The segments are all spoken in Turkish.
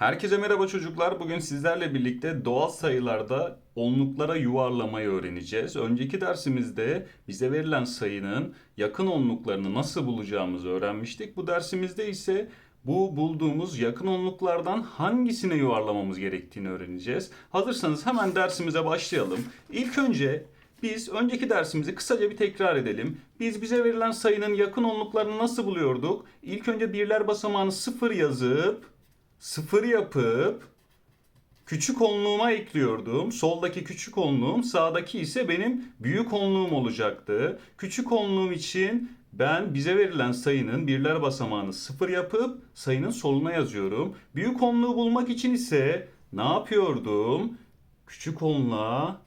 Herkese merhaba çocuklar. Bugün sizlerle birlikte doğal sayılarda onluklara yuvarlamayı öğreneceğiz. Önceki dersimizde bize verilen sayının yakın onluklarını nasıl bulacağımızı öğrenmiştik. Bu dersimizde ise bu bulduğumuz yakın onluklardan hangisine yuvarlamamız gerektiğini öğreneceğiz. Hazırsanız hemen dersimize başlayalım. İlk önce biz önceki dersimizi kısaca bir tekrar edelim. Biz bize verilen sayının yakın onluklarını nasıl buluyorduk? İlk önce birler basamağını sıfır yazıp sıfır yapıp küçük onluğuma ekliyordum. Soldaki küçük onluğum, sağdaki ise benim büyük onluğum olacaktı. Küçük onluğum için ben bize verilen sayının birler basamağını sıfır yapıp sayının soluna yazıyorum. Büyük onluğu bulmak için ise ne yapıyordum? Küçük onluğa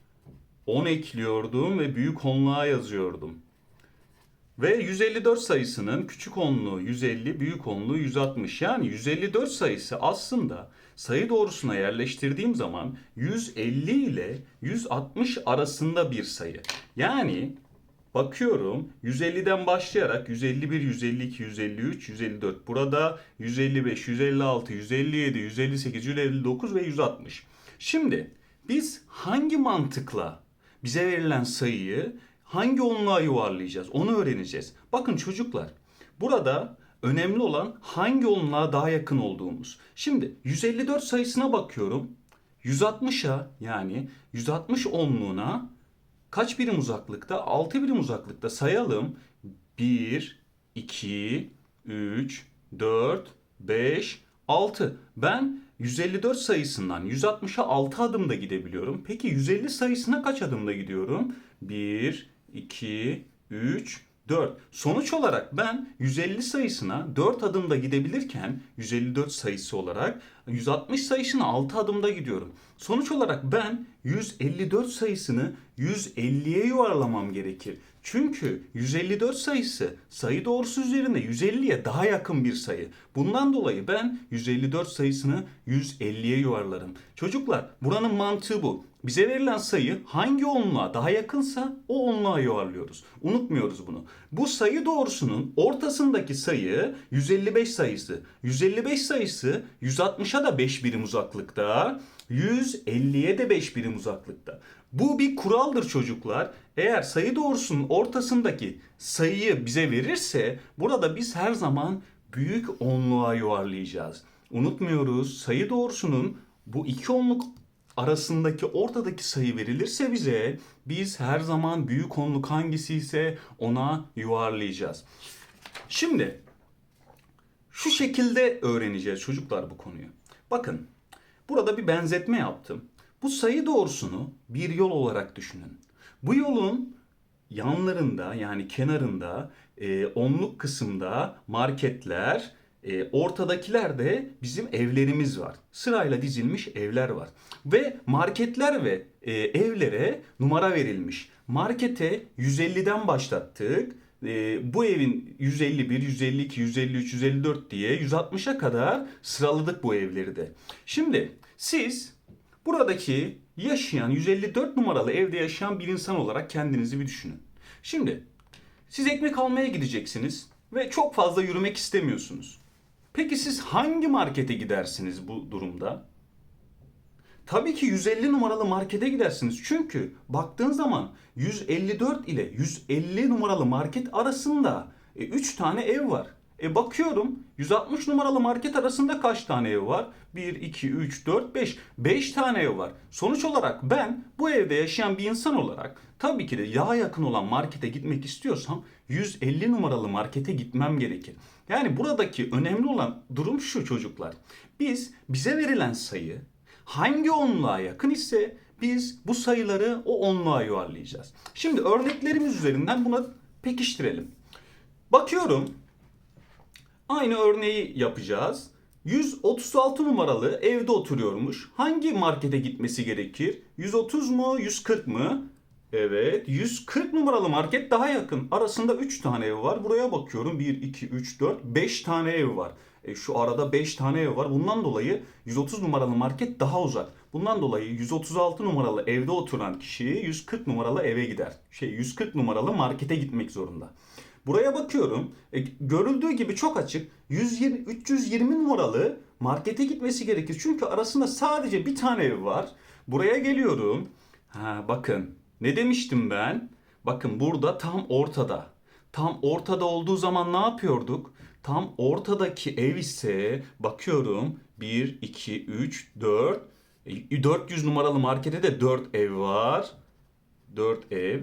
10 ekliyordum ve büyük onluğa yazıyordum. Ve 154 sayısının küçük onluğu 150, büyük onluğu 160. Yani 154 sayısı aslında sayı doğrusuna yerleştirdiğim zaman 150 ile 160 arasında bir sayı. Yani bakıyorum 150'den başlayarak 151, 152, 153, 154 burada 155, 156, 157, 158, 159 ve 160. Şimdi biz hangi mantıkla bize verilen sayıyı hangi onluğa yuvarlayacağız onu öğreneceğiz. Bakın çocuklar burada önemli olan hangi onluğa daha yakın olduğumuz. Şimdi 154 sayısına bakıyorum. 160'a yani 160 onluğuna kaç birim uzaklıkta? 6 birim uzaklıkta sayalım. 1, 2, 3, 4, 5, 6. Ben 154 sayısından 160'a 6 adımda gidebiliyorum. Peki 150 sayısına kaç adımda gidiyorum? 1, 2, 3, 4. Sonuç olarak ben 150 sayısına 4 adımda gidebilirken 154 sayısı olarak 160 sayısına 6 adımda gidiyorum. Sonuç olarak ben 154 sayısını 150'ye yuvarlamam gerekir. Çünkü 154 sayısı sayı doğrusu üzerinde 150'ye daha yakın bir sayı. Bundan dolayı ben 154 sayısını 150'ye yuvarlarım. Çocuklar buranın mantığı bu. Bize verilen sayı hangi onluğa daha yakınsa o onluğa yuvarlıyoruz. Unutmuyoruz bunu. Bu sayı doğrusunun ortasındaki sayı 155 sayısı. 155 sayısı 160'a da 5 birim uzaklıkta. 150'ye de 5 birim uzaklıkta. Bu bir kuraldır çocuklar. Eğer sayı doğrusunun ortasındaki sayıyı bize verirse burada biz her zaman büyük onluğa yuvarlayacağız. Unutmuyoruz sayı doğrusunun bu iki onluk arasındaki ortadaki sayı verilirse bize biz her zaman büyük onluk hangisi ise ona yuvarlayacağız. Şimdi şu şekilde öğreneceğiz çocuklar bu konuyu. Bakın burada bir benzetme yaptım. Bu sayı doğrusunu bir yol olarak düşünün. Bu yolun yanlarında yani kenarında e, onluk kısımda marketler, e, ortadakiler de bizim evlerimiz var. Sırayla dizilmiş evler var. Ve marketler ve e, evlere numara verilmiş. Markete 150'den başlattık. E, bu evin 151, 152, 153, 154 diye 160'a kadar sıraladık bu evleri de. Şimdi siz buradaki yaşayan 154 numaralı evde yaşayan bir insan olarak kendinizi bir düşünün. Şimdi siz ekmek almaya gideceksiniz ve çok fazla yürümek istemiyorsunuz. Peki siz hangi markete gidersiniz bu durumda? Tabii ki 150 numaralı markete gidersiniz. Çünkü baktığın zaman 154 ile 150 numaralı market arasında 3 tane ev var. E bakıyorum 160 numaralı market arasında kaç tane ev var? 1, 2, 3, 4, 5. 5 tane ev var. Sonuç olarak ben bu evde yaşayan bir insan olarak tabii ki de daha yakın olan markete gitmek istiyorsam 150 numaralı markete gitmem gerekir. Yani buradaki önemli olan durum şu çocuklar. Biz bize verilen sayı hangi onluğa yakın ise biz bu sayıları o onluğa yuvarlayacağız. Şimdi örneklerimiz üzerinden buna pekiştirelim. Bakıyorum Aynı örneği yapacağız. 136 numaralı evde oturuyormuş. Hangi markete gitmesi gerekir? 130 mu, 140 mı? Evet, 140 numaralı market daha yakın. Arasında 3 tane ev var. Buraya bakıyorum. 1, 2, 3, 4, 5 tane ev var. E, şu arada 5 tane ev var. Bundan dolayı 130 numaralı market daha uzak. Bundan dolayı 136 numaralı evde oturan kişi 140 numaralı eve gider. Şey 140 numaralı markete gitmek zorunda. Buraya bakıyorum. E, görüldüğü gibi çok açık. 120, 320 numaralı markete gitmesi gerekir. Çünkü arasında sadece bir tane ev var. Buraya geliyorum. Ha bakın ne demiştim ben? Bakın burada tam ortada. Tam ortada olduğu zaman ne yapıyorduk? Tam ortadaki ev ise bakıyorum 1, 2, 3, 4. 400 numaralı markete de 4 ev var. 4 ev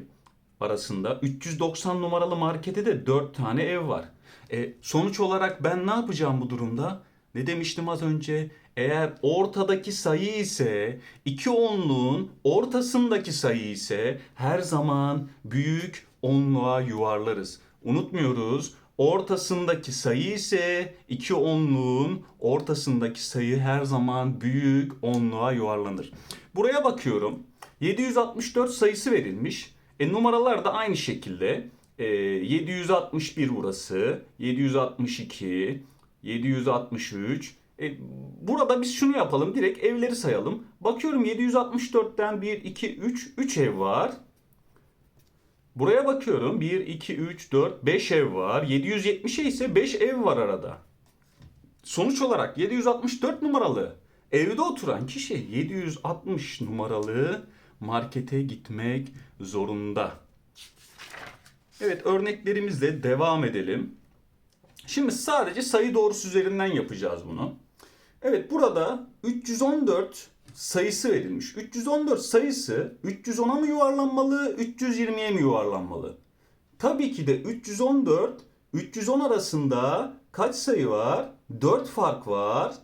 arasında 390 numaralı markete de 4 tane ev var. E, sonuç olarak ben ne yapacağım bu durumda? Ne demiştim az önce? Eğer ortadaki sayı ise iki onluğun ortasındaki sayı ise her zaman büyük onluğa yuvarlarız. Unutmuyoruz. Ortasındaki sayı ise iki onluğun ortasındaki sayı her zaman büyük onluğa yuvarlanır. Buraya bakıyorum. 764 sayısı verilmiş. E, numaralar da aynı şekilde. E, 761 burası, 762, 763. E, burada biz şunu yapalım, direkt evleri sayalım. Bakıyorum 764'ten 1, 2, 3, 3 ev var. Buraya bakıyorum 1, 2, 3, 4, 5 ev var. 770'e ise 5 ev var arada. Sonuç olarak 764 numaralı evde oturan kişi 760 numaralı markete gitmek zorunda. Evet örneklerimizle devam edelim. Şimdi sadece sayı doğrusu üzerinden yapacağız bunu. Evet burada 314 sayısı verilmiş. 314 sayısı 310'a mı yuvarlanmalı, 320'ye mi yuvarlanmalı? Tabii ki de 314 310 arasında kaç sayı var? 4 fark var.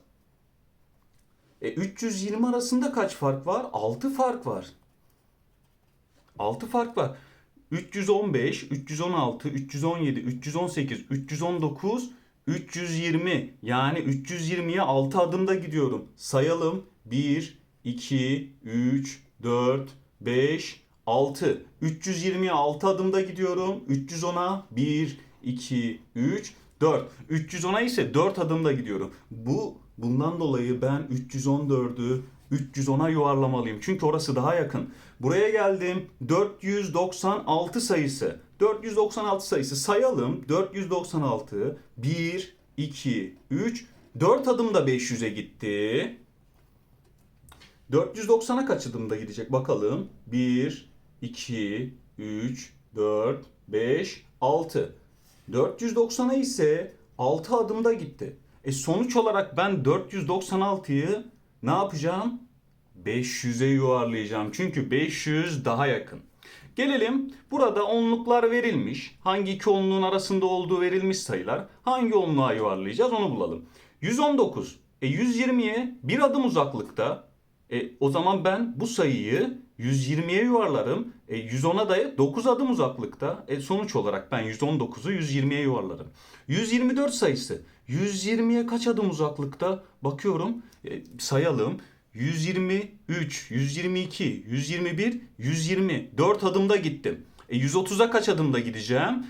E 320 arasında kaç fark var? 6 fark var. 6 fark var. 315, 316, 317, 318, 319, 320. Yani 320'ye 6 adımda gidiyorum. Sayalım. 1, 2, 3, 4, 5, 6. 320'ye 6 adımda gidiyorum. 310'a 1, 2, 3, 4. 310'a ise 4 adımda gidiyorum. Bu bundan dolayı ben 314'ü 310'a yuvarlamalıyım. Çünkü orası daha yakın. Buraya geldim. 496 sayısı. 496 sayısı sayalım. 496 1 2 3 4 adımda 500'e gitti. 490'a kaç adımda gidecek bakalım. 1 2 3 4 5 6. 490'a ise 6 adımda gitti. E sonuç olarak ben 496'yı ne yapacağım? 500'e yuvarlayacağım. Çünkü 500 daha yakın. Gelelim burada onluklar verilmiş. Hangi iki onluğun arasında olduğu verilmiş sayılar. Hangi onluğa yuvarlayacağız onu bulalım. 119. E 120'ye bir adım uzaklıkta. E, o zaman ben bu sayıyı 120'ye yuvarlarım. E, 110'a da 9 adım uzaklıkta. E, sonuç olarak ben 119'u 120'ye yuvarlarım. 124 sayısı 120'ye kaç adım uzaklıkta? Bakıyorum e, sayalım. 123, 122, 121, 120. 4 adımda gittim. E 130'a kaç adımda gideceğim?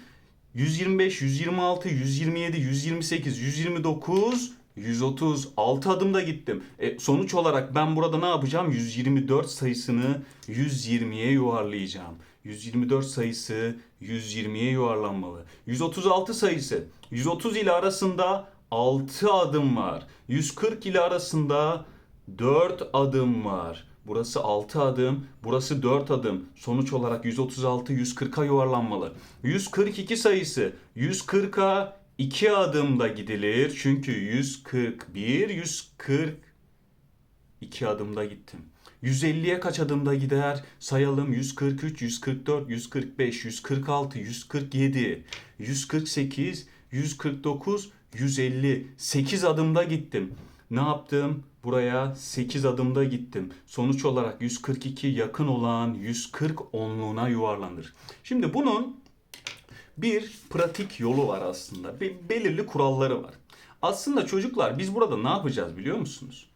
125, 126, 127, 128, 129, 130. 6 adımda gittim. E, sonuç olarak ben burada ne yapacağım? 124 sayısını 120'ye yuvarlayacağım. 124 sayısı 120'ye yuvarlanmalı. 136 sayısı 130 ile arasında 6 adım var. 140 ile arasında 4 adım var. Burası 6 adım, burası 4 adım. Sonuç olarak 136 140'a yuvarlanmalı. 142 sayısı 140'a 2 adımda gidilir. Çünkü 141 140 2 adımda gittim. 150'ye kaç adımda gider? Sayalım 143, 144, 145, 146, 147, 148, 149, 150. 8 adımda gittim. Ne yaptım? Buraya 8 adımda gittim. Sonuç olarak 142 yakın olan 140 onluğuna yuvarlanır. Şimdi bunun bir pratik yolu var aslında. Bir belirli kuralları var. Aslında çocuklar biz burada ne yapacağız biliyor musunuz?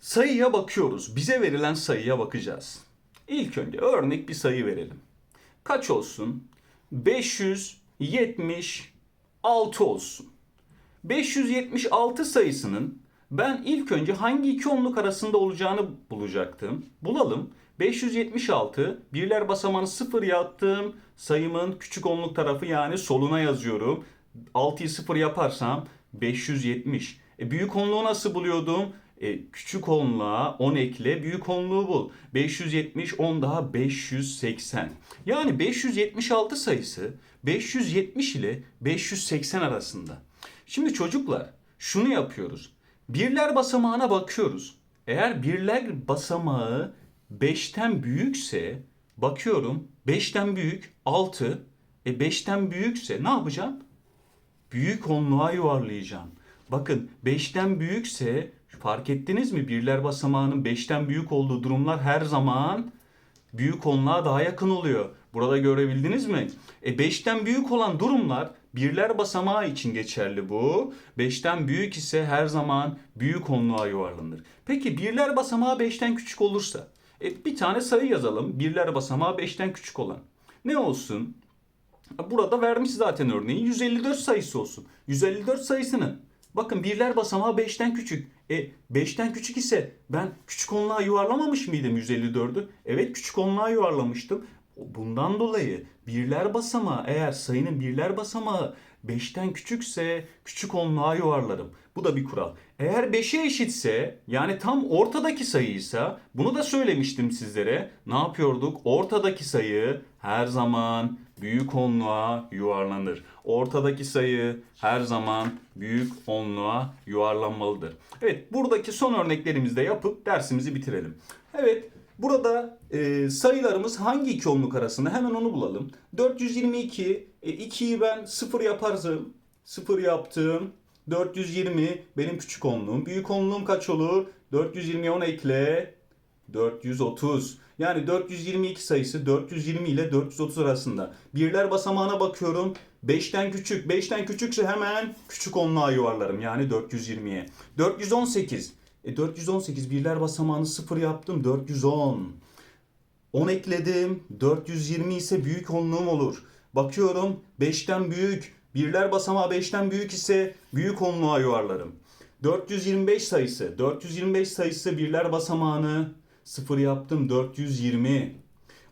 Sayıya bakıyoruz. Bize verilen sayıya bakacağız. İlk önce örnek bir sayı verelim. Kaç olsun? 576 olsun. 576 sayısının ben ilk önce hangi iki onluk arasında olacağını bulacaktım. Bulalım. 576 birler basamağını sıfır yaptım. Sayımın küçük onluk tarafı yani soluna yazıyorum. 6'yı sıfır yaparsam 570. E, büyük onluğu nasıl buluyordum? E, küçük onluğa 10 ekle, büyük onluğu bul. 570, 10 daha 580. Yani 576 sayısı 570 ile 580 arasında. Şimdi çocuklar şunu yapıyoruz. Birler basamağına bakıyoruz. Eğer birler basamağı 5'ten büyükse bakıyorum 5'ten büyük 6. E 5'ten büyükse ne yapacağım? Büyük onluğa yuvarlayacağım. Bakın 5'ten büyükse fark ettiniz mi? Birler basamağının 5'ten büyük olduğu durumlar her zaman büyük onluğa daha yakın oluyor. Burada görebildiniz mi? E 5'ten büyük olan durumlar birler basamağı için geçerli bu. 5'ten büyük ise her zaman büyük onluğa yuvarlanır. Peki birler basamağı 5'ten küçük olursa? E bir tane sayı yazalım. Birler basamağı 5'ten küçük olan. Ne olsun? Burada vermiş zaten örneği 154 sayısı olsun. 154 sayısının bakın birler basamağı 5'ten küçük. E 5'ten küçük ise ben küçük onluğa yuvarlamamış mıydım 154'ü? Evet küçük onluğa yuvarlamıştım. Bundan dolayı birler basamağı eğer sayının birler basamağı 5'ten küçükse küçük onluğa yuvarlarım. Bu da bir kural. Eğer 5'e eşitse yani tam ortadaki sayıysa bunu da söylemiştim sizlere. Ne yapıyorduk? Ortadaki sayı her zaman büyük onluğa yuvarlanır. Ortadaki sayı her zaman büyük onluğa yuvarlanmalıdır. Evet buradaki son örneklerimizi de yapıp dersimizi bitirelim. Evet burada e, sayılarımız hangi iki onluk arasında hemen onu bulalım. 422 e, 2'yi ben 0 yaparsam 0 yaptım. 420 benim küçük onluğum. Büyük onluğum kaç olur? 420'ye 10 ekle. 430. Yani 422 sayısı 420 ile 430 arasında. Birler basamağına bakıyorum. 5'ten küçük. 5'ten küçükse hemen küçük onluğa yuvarlarım. Yani 420'ye. 418. E 418 birler basamağını 0 yaptım. 410. 10 ekledim. 420 ise büyük onluğum olur. Bakıyorum 5'ten büyük. Birler basamağı 5'ten büyük ise büyük onluğa yuvarlarım. 425 sayısı. 425 sayısı birler basamağını 0 yaptım. 420.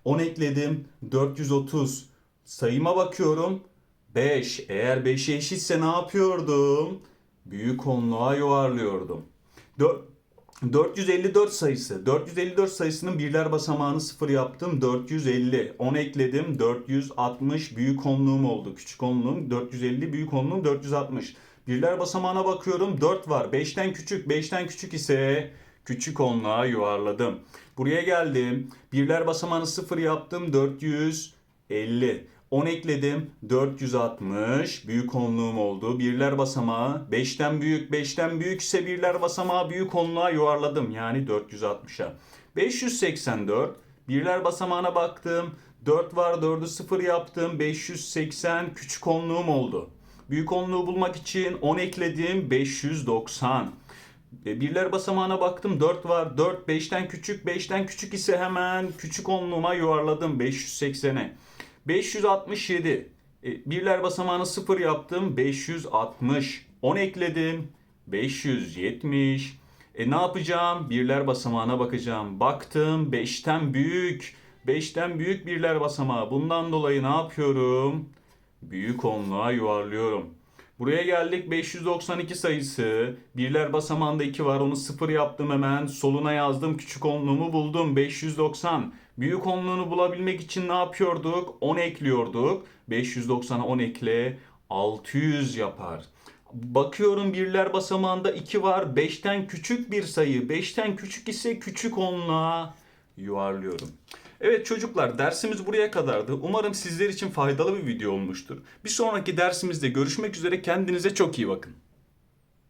10 ekledim. 430. Sayıma bakıyorum. 5. Eğer 5'e eşitse ne yapıyordum? Büyük onluğa yuvarlıyordum. 4 454 sayısı. 454 sayısının birler basamağını 0 yaptım. 450. 10 ekledim. 460 büyük onluğum oldu. Küçük onluğum 450 büyük onluğum 460. Birler basamağına bakıyorum. 4 var. 5'ten küçük. 5'ten küçük ise küçük onluğa yuvarladım. Buraya geldim. Birler basamağını 0 yaptım. 450. 10 ekledim. 460. Büyük onluğum oldu. Birler basamağı 5'ten büyük. 5'ten büyük ise birler basamağı büyük onluğa yuvarladım. Yani 460'a. 584. Birler basamağına baktım. 4 var. 4'ü 0 yaptım. 580 küçük onluğum oldu. Büyük onluğu bulmak için 10 ekledim. 590. E, Birler basamağına baktım 4 var. 4 5'ten küçük. 5'ten küçük ise hemen küçük onluğuma yuvarladım 580'e. 567. E, birler basamağını 0 yaptım. 560. 10 ekledim. 570. E ne yapacağım? Birler basamağına bakacağım. Baktım 5'ten büyük. 5'ten büyük birler basamağı. Bundan dolayı ne yapıyorum? Büyük onluğa yuvarlıyorum. Buraya geldik 592 sayısı. Birler basamağında 2 var. Onu 0 yaptım hemen. Soluna yazdım. Küçük onluğumu buldum. 590. Büyük onluğunu bulabilmek için ne yapıyorduk? 10 ekliyorduk. 590'a 10 ekle. 600 yapar. Bakıyorum birler basamağında 2 var. 5'ten küçük bir sayı. 5'ten küçük ise küçük onluğa yuvarlıyorum. Evet çocuklar dersimiz buraya kadardı. Umarım sizler için faydalı bir video olmuştur. Bir sonraki dersimizde görüşmek üzere kendinize çok iyi bakın.